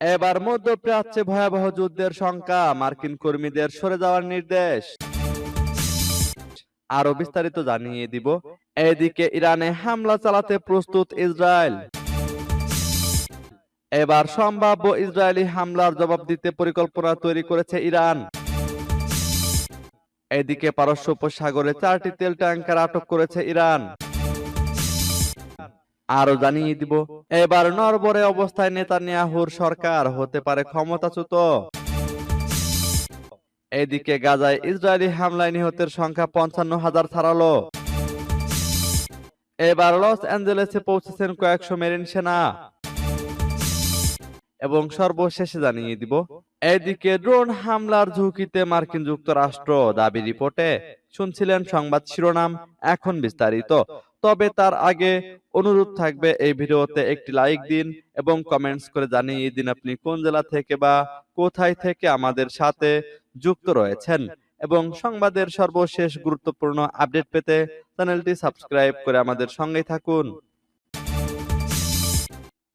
এবার মধ্যপ্রাচ্যে ভয়াবহ যুদ্ধের শঙ্কা মার্কিন কর্মীদের সরে যাওয়ার নির্দেশ। আরও বিস্তারিত জানিয়ে দিব। এদিকে ইরানে হামলা চালাতে প্রস্তুত ইসরায়েল। এবার সম্ভাব্য ইসরায়েলি হামলার জবাব দিতে পরিকল্পনা তৈরি করেছে ইরান। এদিকে পারস্য উপসাগরে চারটি তেল ট্যাঙ্কার আটক করেছে ইরান। আরও জানিয়ে দিব, এবার নরবরে অবস্থায় নেতানিয়াহুর সরকার হতে পারে ক্ষমতাচ্যুত। এদিকে গাজায় ইসরায়েলি হামলায় নিহতের সংখ্যা পঞ্চান্ন হাজার ছাড়ালো এবার লস অ্যাঞ্জেলেসে পৌঁছেছেন কয়েকশো মেরিন সেনা। এবং সর্বশেষে জানিয়ে দিব, এদিকে ড্রোন হামলার ঝুঁকিতে মার্কিন যুক্তরাষ্ট্র দাবি রিপোর্টে শুনছিলেন সংবাদ শিরোনাম, এখন বিস্তারিত। তবে তার আগে অনুরোধ থাকবে এই ভিডিওতে একটি লাইক দিন এবং কমেন্টস করে জানিয়ে দিন আপনি কোন জেলা থেকে বা কোথায় থেকে আমাদের সাথে যুক্ত রয়েছেন। এবং সংবাদের সর্বশেষ গুরুত্বপূর্ণ আপডেট পেতে চ্যানেলটি সাবস্ক্রাইব করে আমাদের সঙ্গেই থাকুন।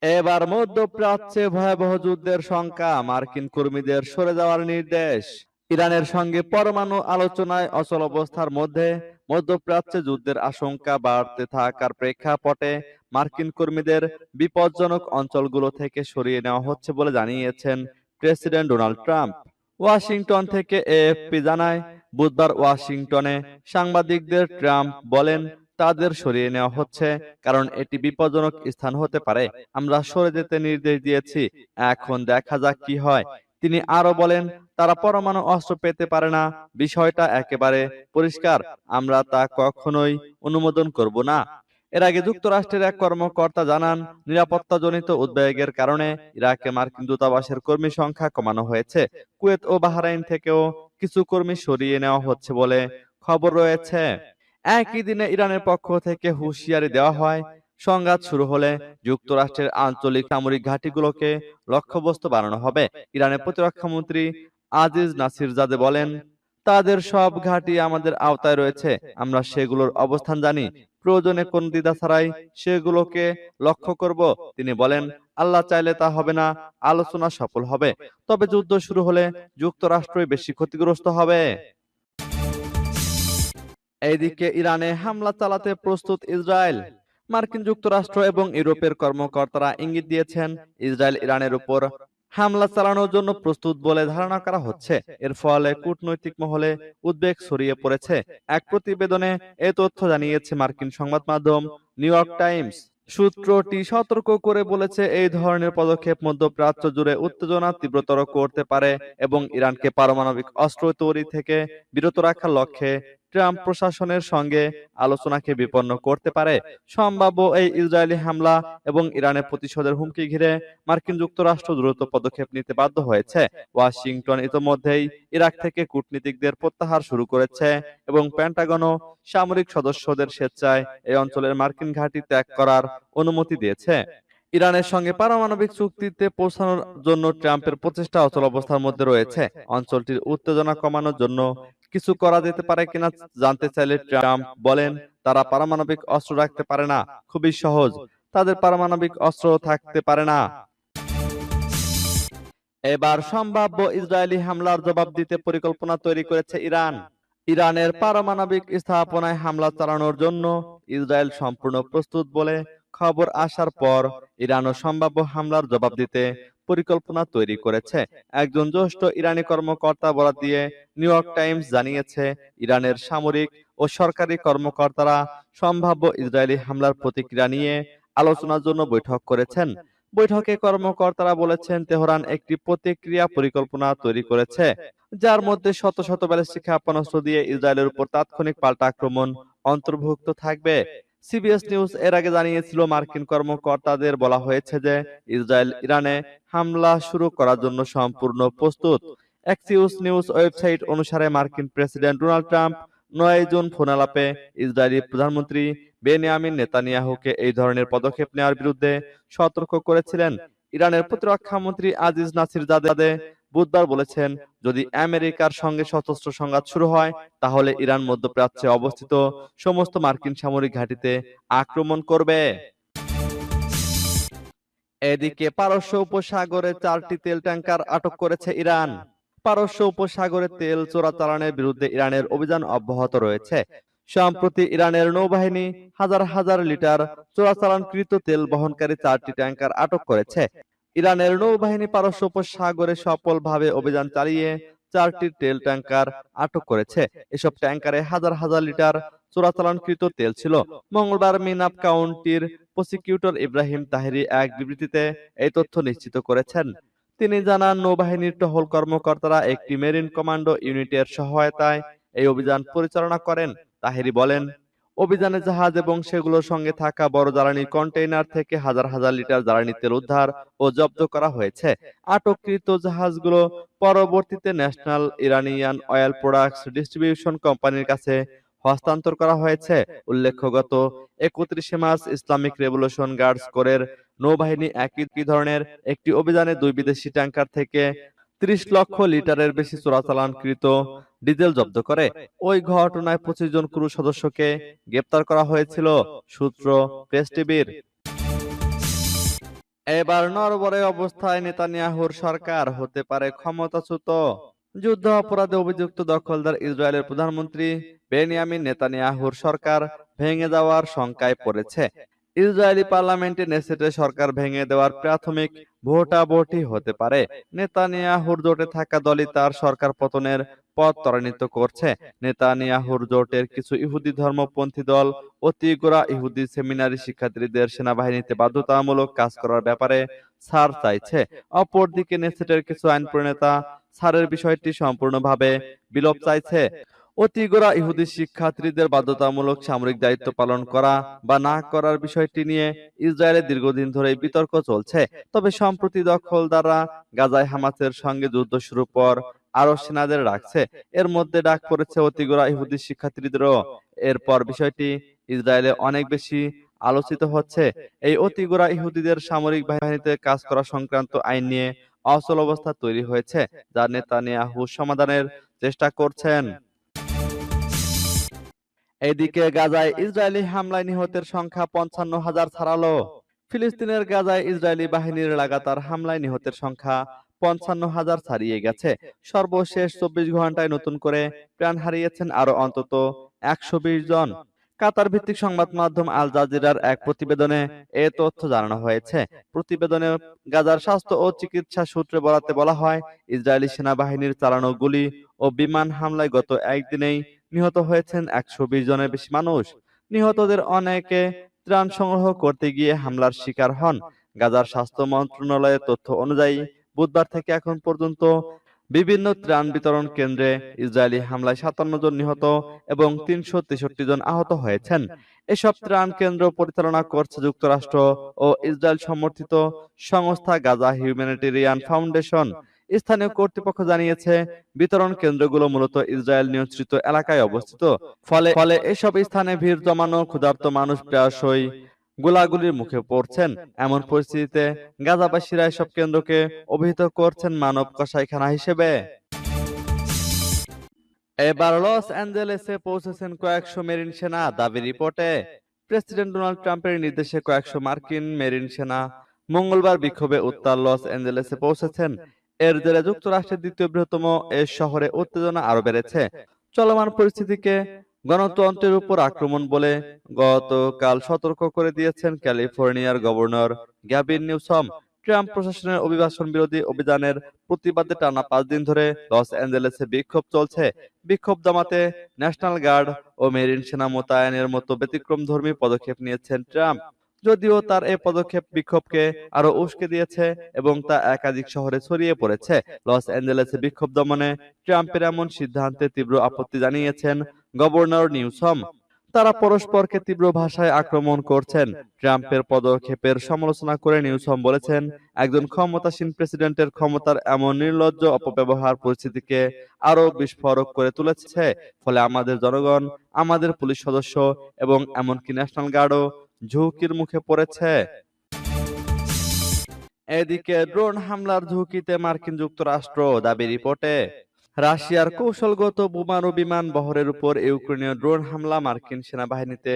এবার মধ্যপ্রাচ্যে ভয়াবহ যুদ্ধের শঙ্কা মার্কিন কর্মীদের সরে যাওয়ার নির্দেশ। ইরানের সঙ্গে পরমাণু আলোচনায় অচল অবস্থার মধ্যে মধ্যপ্রাচ্যে যুদ্ধের আশঙ্কা বাড়তে থাকার প্রেক্ষাপটে মার্কিন কর্মীদের বিপজ্জনক অঞ্চলগুলো থেকে সরিয়ে নেওয়া হচ্ছে বলে জানিয়েছেন প্রেসিডেন্ট ডোনাল্ড ট্রাম্প। ওয়াশিংটন থেকে এএফপি জানায়, বুধবার ওয়াশিংটনে সাংবাদিকদের ট্রাম্প বলেন, তাদের সরিয়ে নেওয়া হচ্ছে কারণ এটি বিপজ্জনক স্থান হতে পারে। আমরা সরে যেতে নির্দেশ দিয়েছি, এখন দেখা যাক কি হয়। তিনি আরও বলেন, তারা পরমাণু অস্ত্র পেতে পারে না। বিষয়টা একেবারে পরিষ্কার। আমরা তা কখনোই অনুমোদন করব না। এর আগে যুক্তরাষ্ট্রের এক কর্মকর্তা জানান, নিরাপত্তাজনিত উদ্বেগের কারণে ইরাকে মার্কিন দূতাবাসের কর্মী সংখ্যা কমানো হয়েছে। কুয়েত ও বাহরাইন থেকেও কিছু কর্মী সরিয়ে নেওয়া হচ্ছে বলে খবর রয়েছে। একই দিনে ইরানের পক্ষ থেকে হুঁশিয়ারি দেওয়া হয় সংঘাত শুরু হলে যুক্তরাষ্ট্রের আঞ্চলিক সামরিক ঘাঁটিগুলোকে লক্ষ্যবস্তু বানানো হবে। ইরানের প্রতিরক্ষা মন্ত্রী আজিজ নাসির জাদে বলেন তাদের সব ঘাঁটি আমাদের আওতায় রয়েছে। আমরা সেগুলোর অবস্থান জানি। প্রয়োজনে কোন দ্বিধা ছাড়াই সেগুলোকে লক্ষ্য করব। তিনি বলেন আল্লাহ চাইলে তা হবে না। আলোচনা সফল হবে। তবে যুদ্ধ শুরু হলে যুক্তরাষ্ট্রই বেশি ক্ষতিগ্রস্ত হবে। এইদিকে ইরানে হামলা চালাতে প্রস্তুত ইসরায়েল মার্কিন যুক্তরাষ্ট্র এবং ইউরোপের কর্মকর্তারা ইঙ্গিত দিয়েছেন, ইসরায়েল ইরানের উপর হামলা চালানোর জন্য প্রস্তুত বলে ধারণা করা হচ্ছে। এর ফলে কূটনৈতিক মহলে উদ্বেগ ছড়িয়ে পড়েছে। এক প্রতিবেদনে এ তথ্য জানিয়েছে মার্কিন সংবাদ মাধ্যম নিউ ইয়র্ক টাইমস। সূত্রটি সতর্ক করে বলেছে, এই ধরনের পদক্ষেপ মধ্যপ্রাচ্য জুড়ে উত্তেজনা তীব্রতর করতে পারে এবং ইরানকে পারমাণবিক অস্ত্র তৈরি থেকে বিরত রাখার লক্ষ্যে ট্রাম্প প্রশাসনের সঙ্গে আলোচনাকে বিপন্ন করতে পারে। সম্ভাব্য এই ইসরায়েলি হামলা এবং ইরানের প্রতিশোধের হুমকি ঘিরে মার্কিন যুক্তরাষ্ট্র দ্রুত পদক্ষেপ নিতে বাধ্য হয়েছে। ওয়াশিংটন ইতোমধ্যেই ইরাক থেকে কূটনীতিকদের প্রত্যাহার শুরু করেছে এবং প্যান্টাগনও সামরিক সদস্যদের স্বেচ্ছায় এই অঞ্চলের মার্কিন ঘাঁটি ত্যাগ করার অনুমতি দিয়েছে। ইরানের সঙ্গে পারমাণবিক চুক্তিতে পৌঁছানোর জন্য ট্রাম্পের প্রচেষ্টা অচল অবস্থার মধ্যে রয়েছে। অঞ্চলটির উত্তেজনা কমানোর জন্য কিছু করা যেতে পারে কিনা জানতে চাইলে ট্রাম্প বলেন, তারা পারমাণবিক অস্ত্র রাখতে পারে না। খুবই সহজ। তাদের পারমাণবিক অস্ত্র থাকতে পারে না। এবার সম্ভাব্য ইসরায়েলি হামলার জবাব দিতে পরিকল্পনা তৈরি করেছে ইরান। ইরানের পারমাণবিক স্থাপনায় হামলা চালানোর জন্য ইসরায়েল সম্পূর্ণ প্রস্তুত বলে খবর আসার পর ইরানও সম্ভাব্য হামলার জবাব দিতে পরিকল্পনা তৈরি করেছে। একজন জ্যেষ্ঠ ইরানি কর্মকর্তা বরাদ দিয়ে নিউ ইয়র্ক টাইমস জানিয়েছে, ইরানের সামরিক ও সরকারি কর্মকর্তারা সম্ভাব্য ইসরায়েলি হামলার প্রতিক্রিয়া নিয়ে আলোচনার জন্য বৈঠক করেছেন। বৈঠকে কর্মকর্তারা বলেছেন, তেহরান একটি প্রতিক্রিয়া পরিকল্পনা তৈরি করেছে, যার মধ্যে শত শত ব্যালিস্টিক ক্ষেপণাস্ত্র দিয়ে ইসরায়েলের উপর তাৎক্ষণিক পাল্টা আক্রমণ অন্তর্ভুক্ত থাকবে। সিবিএস নিউজ এর আগে জানিয়েছিল মার্কিন কর্মকর্তাদের বলা হয়েছে যে ইসরায়েল ইরানে হামলা শুরু করার জন্য সম্পূর্ণ প্রস্তুত। এক্সিউস নিউজ ওয়েবসাইট অনুসারে মার্কিন প্রেসিডেন্ট ডোনাল্ড ট্রাম্প নয় জুন ফোনালাপে ইসরায়েলি প্রধানমন্ত্রী বেনিয়ামিন নেতানিয়াহুকে এই ধরনের পদক্ষেপ নেওয়ার বিরুদ্ধে সতর্ক করেছিলেন। ইরানের প্রতিরক্ষা মন্ত্রী আজিজ নাসির জাদে বুধবার বলেছেন যদি আমেরিকার সঙ্গে সশস্ত্র সংঘাত শুরু হয় তাহলে ইরান মধ্যপ্রাচ্যে অবস্থিত সমস্ত মার্কিন সামরিক ঘাঁটিতে আক্রমণ করবে। এদিকে পারস্য উপসাগরে চারটি তেল ট্যাঙ্কার আটক করেছে ইরান। পারস্য উপসাগরে তেল চোরাচালানের বিরুদ্ধে ইরানের অভিযান অব্যাহত রয়েছে। সম্প্রতি ইরানের নৌবাহিনী হাজার হাজার লিটার চোরাচালানকৃত তেল বহনকারী চারটি ট্যাঙ্কার আটক করেছে। ইরানের নৌবাহিনী পারস্য উপসাগরে সফলভাবে অভিযান চালিয়ে চারটি তেল ট্যাঙ্কার আটক করেছে। এসব ট্যাঙ্কারে হাজার হাজার লিটার চোরাচালানকৃত তেল ছিল। মঙ্গলবার মিনাপ কাউন্টির প্রসিকিউটর ইব্রাহিম তাহেরি এক বিবৃতিতে এই তথ্য নিশ্চিত করেছেন। তিনি জানান, নৌবাহিনীর টহল কর্মকর্তারা একটি মেরিন কমান্ডো ইউনিটের সহায়তায় এই অভিযান পরিচালনা করেন। তাহেরি বলেন অভিযানে জাহাজ এবং সেগুলোর সঙ্গে থাকা বড় জ্বালানি কন্টেইনার থেকে হাজার হাজার লিটার জ্বালানি তেল উদ্ধার ও জব্দ করা হয়েছে। আটককৃত জাহাজগুলো পরবর্তীতে national Iranian oil products distribution কোম্পানির কাছে হস্তান্তর করা হয়েছে। উল্লেখ্য, গত একত্রিশে মার্চ ইসলামিক রেভলিউশন গার্ডস কোরের নৌবাহিনী একই ধরনের একটি অভিযানে দুই বিদেশি ট্যাঙ্কার থেকে ত্রিশ লক্ষ লিটারের বেশি চোরাচালানকৃত ডিজেল জব্দ করে। ওই ঘটনায় পঁচিশ জন ক্রু সদস্যকে গ্রেপ্তার করা হয়েছিল, সূত্র প্রেস টিভির। এবার নরবরে অবস্থায় নেতানিয়াহুর সরকার হতে পারে ক্ষমতাচ্যুত। যুদ্ধ অপরাধে অভিযুক্ত দখলদার ইসরায়েলের প্রধানমন্ত্রী বেনিয়ামিন নেতানিয়াহুর সরকার ভেঙে যাওয়ার শঙ্কায় পড়েছে। ইসরায়েলি পার্লামেন্টে নেসেটে সরকার ভেঙে দেওয়ার প্রাথমিক ভোটাভুটি হতে পারে। নেতানিয়াহুর জোটে থাকা দলই তার সরকার পতনের পথ ত্বরান্বিত করছে। নেতানিয়াহুর জোটের কিছু ইহুদি ধর্মপন্থী দল অতি গোড়া ইহুদি সেমিনারি শিক্ষার্থীদের সেনাবাহিনীতে বাধ্যতামূলক কাজ করার ব্যাপারে ছাড় চাইছে। অপরদিকে নেসেটের কিছু আইন প্রণেতা ছাড়ের বিষয়টি সম্পূর্ণভাবে বিলোপ চাইছে। অতিগোড়া ইহুদি শিক্ষার্থীদের বাধ্যতামূলক সামরিক দায়িত্ব পালন করা বা না করার বিষয়টি নিয়ে ইসরায়েলে দীর্ঘদিন ধরে বিতর্ক চলছে। তবে সম্প্রতি দখলদাররা গাজায় হামাসের সঙ্গে যুদ্ধ শুরু পর আরও সেনাদের রাখছে। এর মধ্যে ডাক পড়েছে অতিগোড়া ইহুদি শিক্ষার্থীদেরও। এরপর বিষয়টি ইসরায়েলে অনেক বেশি আলোচিত হচ্ছে। এই অতিগোড়া ইহুদিদের সামরিক বাহিনীতে কাজ করা সংক্রান্ত আইন নিয়ে অচল অবস্থা তৈরি হয়েছে, যা নেতানিয়াহু সমাধানের চেষ্টা করছেন। এদিকে গাজায় ইসরায়েলি হামলায় নিহতের সংখ্যা পঞ্চান্ন হাজার ছাড়ালো। ফিলিস্তিনের গাজায় ইসরায়েলি বাহিনীর লাগাতার হামলায় নিহতের সংখ্যা পঞ্চান্ন হাজার ছাড়িয়ে গেছে। সর্বশেষ চব্বিশ ঘন্টায় নতুন করে প্রাণ হারিয়েছেন আরও অন্তত একশো বিশ জন। কাতার ভিত্তিক সংবাদ মাধ্যম আল জাজিরার এক প্রতিবেদনে এ তথ্য জানানো হয়েছে। প্রতিবেদনে গাজার স্বাস্থ্য ও চিকিৎসা সূত্রে বরাতে বলা হয়, ইসরায়েলি সেনাবাহিনীর চালানো গুলি ও বিমান হামলায় গত একদিনেই নিহত হয়েছেন একশো বিশ জনের বেশি মানুষ। নিহতদের অনেকে ত্রাণ সংগ্রহ করতে গিয়ে হামলার শিকার হন। গাজার স্বাস্থ্য মন্ত্রণালয়ের তথ্য অনুযায়ী বুধবার থেকে এখন পর্যন্ত বিভিন্ন ত্রাণ বিতরণ কেন্দ্রে ইসরায়েলি হামলায় সাতান্ন জন নিহত এবং তিনশো তেষট্টি জন আহত হয়েছেন। এসব ত্রাণ কেন্দ্র পরিচালনা করছে যুক্তরাষ্ট্র ও ইসরায়েল সমর্থিত সংস্থা গাজা হিউম্যানিটেরিয়ান ফাউন্ডেশন। স্থানীয় কর্তৃপক্ষ জানিয়েছে, বিতরণ কেন্দ্রগুলো মূলত ইসরায়েল নিয়ন্ত্রিত এলাকায় অবস্থিত। ফলে ফলে এসব স্থানে ভিড় জমানো ক্ষুধার্ত মানুষ প্রায়শই গোলাগুলির মুখে পড়ছেন এমন পরিস্থিতিতে গাজাবাসীরা এসব কেন্দ্রকে অভিহিত করছেন মানব কসাইখানা হিসেবে। এবার লস অ্যাঞ্জেলেসে পৌঁছেছেন কয়েকশো মেরিন সেনা দাবি রিপোর্টে। প্রেসিডেন্ট ডোনাল্ড ট্রাম্পের নির্দেশে কয়েকশো মার্কিন মেরিন সেনা মঙ্গলবার বিক্ষোভে উত্তর লস অ্যাঞ্জেলেসে পৌঁছেছেন। এর জেরে যুক্তরাষ্ট্রের দ্বিতীয় বৃহত্তম এ শহরে উত্তেজনা আরও বেড়েছে। চলমান পরিস্থিতিকে গণতন্ত্রের উপর আক্রমণ বলে গতকাল সতর্ক করে দিয়েছেন ক্যালিফোর্নিয়ার গভর্নর গ্যাবিন নিউসম। ট্রাম্প প্রশাসনের অভিবাসন বিরোধী অভিযানের প্রতিবাদে টানা পাঁচ দিন ধরে লস অ্যাঞ্জেলেসে বিক্ষোভ চলছে। বিক্ষোভ দমাতে ন্যাশনাল গার্ড ও মেরিন সেনা মোতায়েনের মতো ব্যতিক্রমধর্মী পদক্ষেপ নিয়েছেন ট্রাম্প। যদিও তার এই পদক্ষেপ বিক্ষোভকে আরও উস্কে দিয়েছে এবং তা একাধিক শহরে ছড়িয়ে পড়েছে। লস অ্যাঞ্জেলেসে বিক্ষোভ দমনে ট্রাম্পের এমন সিদ্ধান্তে তীব্র আপত্তি জানিয়েছেন গভর্নর নিউসম। তারা পরস্পরকে তীব্র ভাষায় আক্রমণ করছেন। ট্রাম্পের পদক্ষেপের সমালোচনা করে নিউসম বলেছেন, একজন ক্ষমতাসীন প্রেসিডেন্টের ক্ষমতার এমন নির্লজ্জ অপব্যবহার পরিস্থিতিকে আরও বিস্ফোরক করে তুলেছে। ফলে আমাদের জনগণ, আমাদের পুলিশ সদস্য এবং এমনকি ন্যাশনাল গার্ডও ঝুঁকির মুখে পড়েছে। এদিকে ড্রোন হামলার ঝুঁকিতে মার্কিন যুক্তরাষ্ট্র দাবি রিপোর্টে রাশিয়ার কৌশলগত বোমারু বিমান বহরের উপর ইউক্রেনীয় ড্রোন হামলা মার্কিন সেনাবাহিনীতে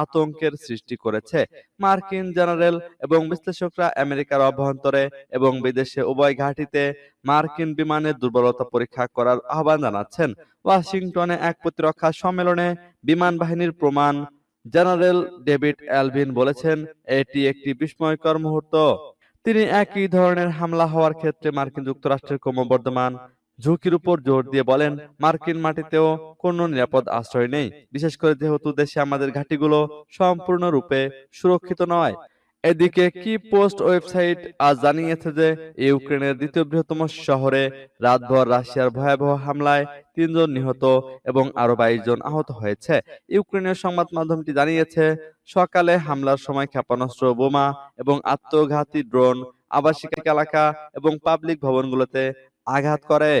আতঙ্কের সৃষ্টি করেছে। মার্কিন জেনারেল এবং বিশ্লেষকরা আমেরিকার অভ্যন্তরে এবং বিদেশে উভয় ঘাঁটিতে মার্কিন বিমানের দুর্বলতা পরীক্ষা করার আহ্বান জানাচ্ছেন। ওয়াশিংটনে এক প্রতিরক্ষা সম্মেলনে বিমান বাহিনীর প্রমাণ জেনারেল ডেভিড অ্যালভিন বলেছেন, এটি একটি বিস্ময়কর মুহূর্ত। তিনি একই ধরনের হামলা হওয়ার ক্ষেত্রে মার্কিন যুক্তরাষ্ট্রের ক্রমবর্ধমান ঝুঁকির উপর জোর দিয়ে বলেন, মার্কিন মাটিতেও কোনো নিরাপদ আশ্রয় নেই। বিশেষ করে যেহেতু দেশে আমাদের ঘাঁটিগুলো সম্পূর্ণরূপে সুরক্ষিত নয়। এদিকে কি পোস্ট ওয়েবসাইট আজ জানিয়েছে যে, ইউক্রেনের দ্বিতীয় বৃহত্তম শহরে রাতভর রাশিয়ার ভয়াবহ হামলায় তিনজন নিহত এবং আরও বাইশ জন আহত হয়েছে। ইউক্রেনীয় সংবাদ মাধ্যমটি জানিয়েছে, সকালে হামলার সময় ক্ষেপণাস্ত্র, বোমা এবং আত্মঘাতী ড্রোন, আবাসিক এলাকা এবং পাবলিক ভবনগুলোতে আঘাত করে।